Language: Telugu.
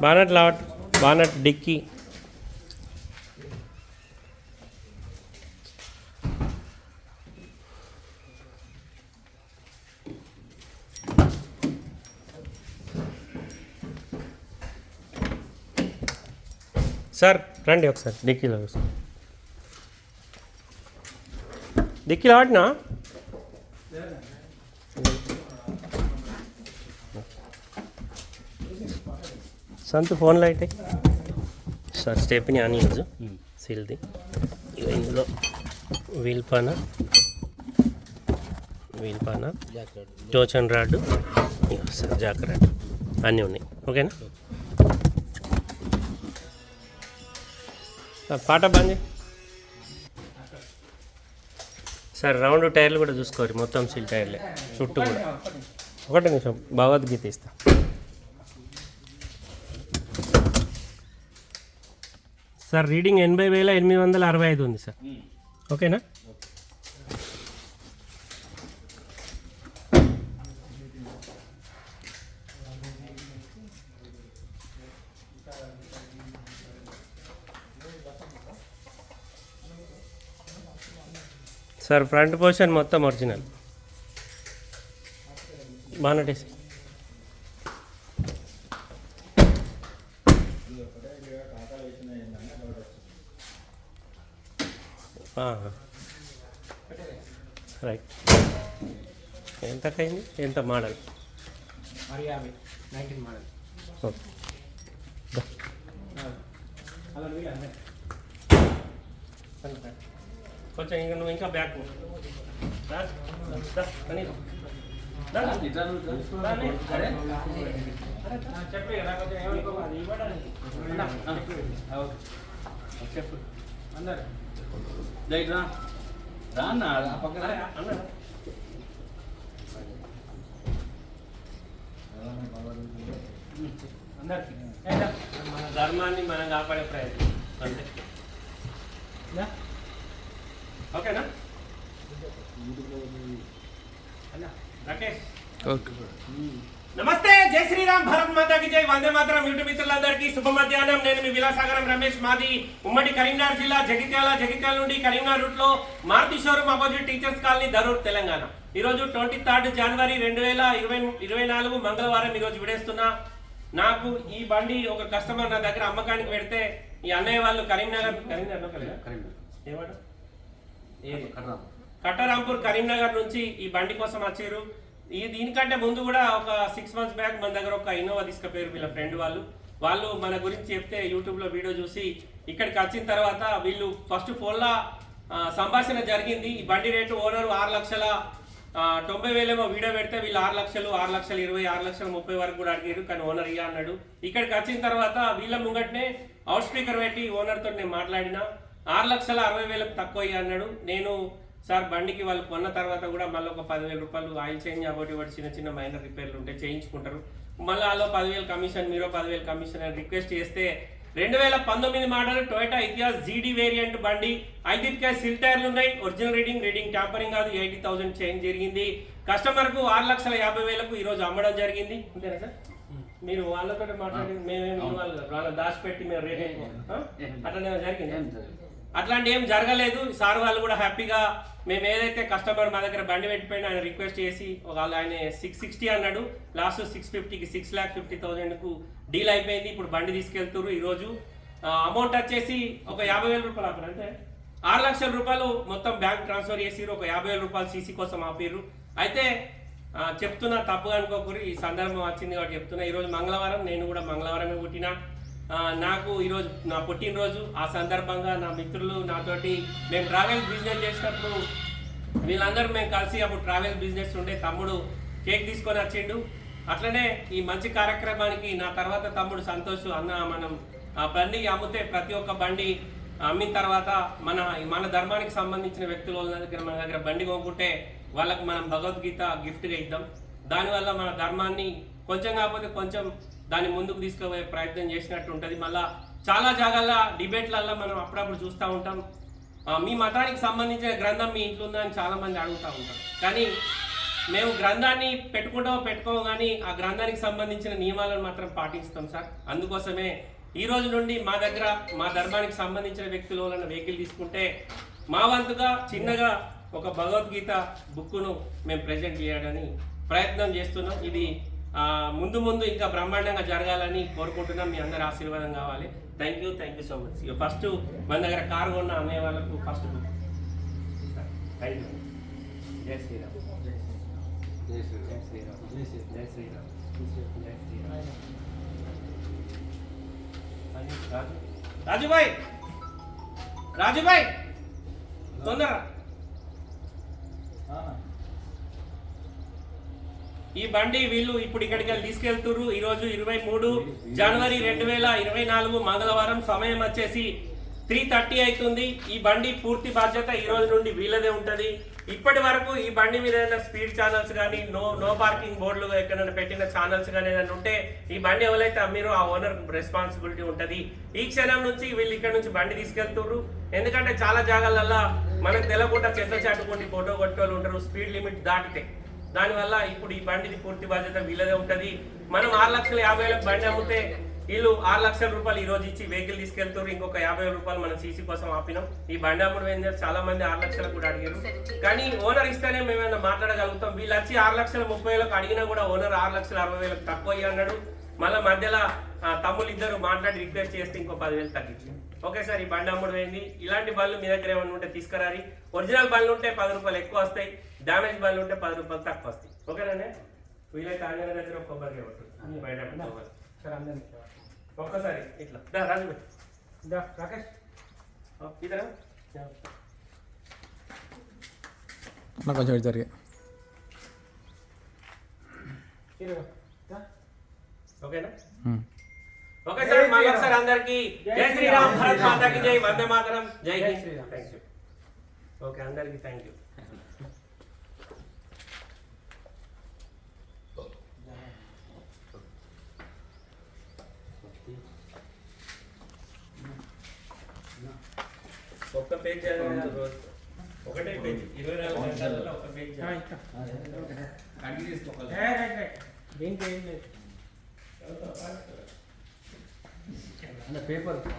Bonnet lot bonnet dicky sir రండి ఒకసారి డిక్కీలో కూర్చో. డిక్కీలో ఆడినా సంతు ఫోన్లో అయితే. సార్ స్టెప్ని ఆన్ యూజ్ సీల్ది. ఇక ఇందులో వీల్ పాన వీల్ పాన టోచన్ రాడ్ సార్ జాక్ రాడ్. అన్నీ ఉన్నాయి. ఓకేనా? సార్ పాట చేయి. సార్ రౌండ్ టైర్లు కూడా చూసుకోరు మొత్తం సీల్ టైర్లే. చుట్టూ కూడా. ఒకటి నిమిషం భగవద్గీత ఇస్తా. సార్ రీడింగ్ ఎనభై వేల ఎనిమిది వందల అరవై ఐదు ఉంది సార్. ఓకేనా? సార్ ఫ్రంట్ పోర్షన్ మొత్తం ఒరిజినల్ బానటేసి రైట్ ఎంతకైంది? ఎంత మోడల్? మోడల్. ఓకే. కొంచెం ఇంకా నువ్వు ఇంకా బ్యాక్. చెప్పే కొంచెం ఏమనుకో అది ఇవ్వడానికి చెప్పు. అందరు. లైట్ రా రా అన్న ఆ పక్కన రా. అన్న అందరికి మన ధర్మాన్ని మనం కాపాడే ప్రయత్నం అంతే ఓకేనా రాకేష్ నమస్తే జై శ్రీరామ్ భారత్ మాతాకి జై. వందే మాతరం యూట్యూబ్ మిత్రులందరికీ శుభ మధ్యాహ్నం. నేను మీ విలాసాగరం రమేష్ మాది ఉమ్మడి కరీంనగర్ జిల్లా జగిత్యాల జగిత్యాల నుండి కరీంనగర్ రూట్లో Maruti showroom opposite teachers colony Dharur Telangana. ఈ రోజు ట్వంటీ థర్డ్ జనవరి రెండు వేల ఇరవై ఇరవై నాలుగు మంగళవారం ఈ రోజు విడేస్తున్నా. నాకు ఈ బండి ఒక కస్టమర్ నా దగ్గర అమ్మకానికి పెడితే ఈ అన్నయ్య వాళ్ళు కరీంనగర్ కరీంనగర్ కరీంనగర్. కట్టరాంపూర్ కరీంనగర్ నుంచి ఈ బండి కోసం వచ్చారు. ఈ దీనికంటే ముందు కూడా ఒక సిక్స్ మంత్స్ బ్యాక్ మన దగ్గర ఒక ఇన్నోవా తీసుకుపోయారు వీళ్ళ ఫ్రెండ్ వాళ్ళు. వాళ్ళు మన గురించి చెప్తే యూట్యూబ్లో వీడియో చూసి ఇక్కడికి వచ్చిన తర్వాత వీళ్ళు ఫస్ట్ ఫోన్లో సంభాషణ జరిగింది. ఈ బండి రేటు ఓనర్ ఆరు లక్షల తొంభై వేలేమో వీడియో పెడితే వీళ్ళు ఆరు లక్షలు ఆరు లక్షల ఇరవై ఆరు లక్షల ముప్పై వరకు కూడా అడిగారు కానీ ఓనర్ ఇయ్య అన్నాడు. ఇక్కడికి వచ్చిన తర్వాత వీళ్ళ ముంగట్నే అవుట్ స్పీకర్ పెట్టి ఓనర్తో నేను మాట్లాడిన. ఆరు లక్షల అరవై వేలకు తక్కువ అయ్యి అన్నాడు. నేను సార్ బండికి వాళ్ళు కొన్న తర్వాత కూడా మళ్ళీ ఒక పదివేల రూపాయలు ఆయిల్ చేంజ్ అబౌట్ ఇవ్వడం చిన్న చిన్న మైనర్ రిపేర్లు ఉంటే చేయించుకుంటారు. మళ్ళీ అలో పదివేలు కమిషన్ మీరు పదివేలు కమిషన్ అని రిక్వెస్ట్ చేస్తే రెండు వేల పంతొమ్మిది మోడల్ టొయోటా ఇతిహాస్ జీడీ వేరియంట్ బండి ఐదింటికే సిల్ టైర్లు ఉన్నాయి. ఒరిజినల్ రీడింగ్ రీడింగ్ ట్యాంపరింగ్ కాదు ఎయిటీ థౌసండ్ చేంజ్ జరిగింది. కస్టమర్కు ఆరు లక్షల యాభై వేలకు ఈ రోజు అమ్మడం జరిగింది. అంతేనా సార్? మీరు వాళ్ళతో మాట్లాడి మేమేమి వాళ్ళు వాళ్ళ దాచిపెట్టి మేము రేట్? అట్లనే ఏం జరిగింది? అట్లాంటి ఏం జరగలేదు. సార్ వాళ్ళు కూడా హ్యాపీగా మేము ఏదైతే కస్టమర్ మా దగ్గర బండి పెట్టిపోయిన ఆయన రిక్వెస్ట్ చేసి ఒక ఆయన సిక్స్ సిక్స్టీ అన్నాడు. లాస్ట్ సిక్స్ ఫిఫ్టీకి సిక్స్ ల్యాక్ ఫిఫ్టీ థౌసండ్కు డీల్ అయిపోయింది. ఇప్పుడు బండి తీసుకెళ్తున్నారు ఈరోజు. అమౌంట్ వచ్చేసి ఒక యాభై వేల రూపాయలు ఆపారు అంటే ఆరు లక్షల రూపాయలు మొత్తం బ్యాంక్ ట్రాన్స్ఫర్ చేసిర్రు. ఒక యాభై వేల రూపాయలు సీసీ కోసం ఆపిర్రు. అయితే చెప్తున్నా తప్పుగా అనుకోకూరి ఈ సందర్భం వచ్చింది కాబట్టి చెప్తున్నా. ఈరోజు మంగళవారం నేను కూడా మంగళవారమే పుట్టినా. నాకు ఈరోజు నా పుట్టినరోజు ఆ సందర్భంగా నా మిత్రులు నాతోటి మేము ట్రావెల్ బిజినెస్ చేసినప్పుడు వీళ్ళందరూ మేము కలిసి అప్పుడు ట్రావెల్ బిజినెస్ ఉండే తమ్ముడు కేక్ తీసుకొని వచ్చిండు. అట్లనే ఈ మంచి కార్యక్రమానికి నా తర్వాత తమ్ముడు సంతోష్ అన్న మనం ఆ బండి అమ్మితే ప్రతి ఒక్క బండి అమ్మిన తర్వాత మన మన ధర్మానికి సంబంధించిన వ్యక్తుల వాళ్ళ దగ్గర మన దగ్గర బండి కొనుక్కుంటే వాళ్ళకి మనం భగవద్గీత గిఫ్ట్గా ఇద్దాం. దానివల్ల మన ధర్మాన్ని కొంచెం కాకపోతే కొంచెం దాన్ని ముందుకు తీసుకుపోయే ప్రయత్నం చేసినట్టు ఉంటుంది. మళ్ళీ చాలా జాగాల డిబేట్లల్లో మనం అప్పుడప్పుడు చూస్తూ ఉంటాం. మీ మతానికి సంబంధించిన గ్రంథం మీ ఇంట్లో ఉందా అని చాలా అడుగుతూ ఉంటారు. కానీ మేము గ్రంథాన్ని పెట్టుకుంటాం పెట్టుకోము కానీ ఆ గ్రంథానికి సంబంధించిన నియమాలను మాత్రం పాటిస్తాం సార్. అందుకోసమే ఈ రోజు నుండి మా దగ్గర మా ధర్మానికి సంబంధించిన వ్యక్తులు వెహికల్ తీసుకుంటే మా వంతుగా చిన్నగా ఒక భగవద్గీత బుక్కును మేము ప్రజెంట్ చేయడానికి ప్రయత్నం చేస్తున్నాం. ఇది ముందు ముందు ఇంకా బ్రహ్మాండంగా జరగాలని కోరుకుంటున్నాం. మీ అందరి ఆశీర్వాదం కావాలి. Thank you thank you so much first మన దగ్గర కారు కొన్న అన్నయ్య వాళ్ళకు ఫస్ట్ థ్యాంక్ యూ జై శ్రీరామ్ జై శ్రీరామ్. జై శ్రీరామ్ జై జై శ్రీరామ్ జై శ్రీరామ్ రాజుభాయ్ రాజుభాయ్ తొందర ఈ బండి వీళ్ళు ఇప్పుడు ఇక్కడికి వెళ్ళి తీసుకెళ్తున్నారు ఈ రోజు ఇరవై మూడు జనవరి రెండు వేల ఇరవై నాలుగు మంగళవారం సమయం వచ్చేసి త్రీ థర్టీ అవుతుంది. ఈ బండి పూర్తి బాధ్యత ఈ రోజు నుండి వీళ్ళదే ఉంటుంది. ఇప్పటి వరకు ఈ బండి మీద ఏదైనా స్పీడ్ ఛానల్స్ కానీ నో నో పార్కింగ్ బోర్డులు ఎక్కడైనా పెట్టిన ఛానల్స్ కానీ ఏదైనా ఉంటే ఈ బండి ఎవరైతే అమ్మిరో ఆ ఓనర్ రెస్పాన్సిబిలిటీ ఉంటుంది. ఈ క్షణం నుంచి వీళ్ళు ఇక్కడ నుంచి బండి తీసుకెళ్తున్నారు ఎందుకంటే చాలా జాగాలల్లో మనకు తెలకుండా చెత్త చాటుకుంటే ఫోటో కొట్టేవాళ్ళు ఉంటారు. స్పీడ్ లిమిట్ దాటితే. దానివల్ల ఇప్పుడు ఈ బండిది పూర్తి బాధ్యత వీళ్ళదే ఉంటది. మనం ఆరు లక్షల యాభై వేలకు బండి అమ్మితే వీళ్ళు ఆరు లక్షల రూపాయలు ఈ రోజు ఇచ్చి వెహికల్ తీసుకెళ్తారు ఇంకొక యాభై వేల రూపాయలు మనం సీసీ కోసం ఆపినాం. ఈ బండి అమ్మడం ఏం చాలా మంది ఆరు లక్షలకు కూడా అడిగారు. కానీ ఓనర్ ఇస్తేనే మేము మాట్లాడగలుగుతాం. వీళ్ళు వచ్చి ఆరు లక్షల ముప్పై వేలకు అడిగినా కూడా ఓనర్ ఆరు లక్షల అరవై వేలకు తక్కువ అయ్యి అన్నాడు. మళ్ళీ మధ్యలో తమ్ముళ్ళు ఇద్దరు మాట్లాడి రిక్వెస్ట్ చేస్తే ఇంకో పదివేలు తగ్గించింది. ఓకే సార్ ఈ బండి అమ్ముడు అయింది ఇలాంటి బళ్ళు మీ దగ్గర ఏమైనా ఉంటే తీసుకురారి. ఒరిజినల్ బళ్ళు ఉంటే పది రూపాయలు ఎక్కువ వస్తాయి. డ్యామేజ్ బళ్ళు ఉంటే పది రూపాయలు తక్కువ వస్తాయి. ఓకేనండి? వీలైతే ఆంజనేయ దగ్గర కొబ్బరికాయ పట్టు బయట ఒక్కసారి ఇట్లా. దా రాజు రాకేష్. ఓ, ఇద్దరా నాకు కొంచెం ఇటు జరిగే. ఓకేనా. ఓకే సార్ మళ్ళీ ఒకసారి అందరికి జై శ్రీరామ్ భారత్ మాతాకి జై వందే మాతరం జై జై హింద్ శ్రీరామ్. థ్యాంక్ యూ ఓకే అందరికి థ్యాంక్ యూ ఒక్క పేజ్ చదివాను రోజు? ఒకటే పేజ్. ఇరవై నాలుగు గంటలలో ఒక పేజ్ ఆ, చదివాను. ఇంకా. కడిగి తీసుకోవాలి ఏ, రైట్, రైట్. దీనికి ఏం లేదు. అంటే పేపర్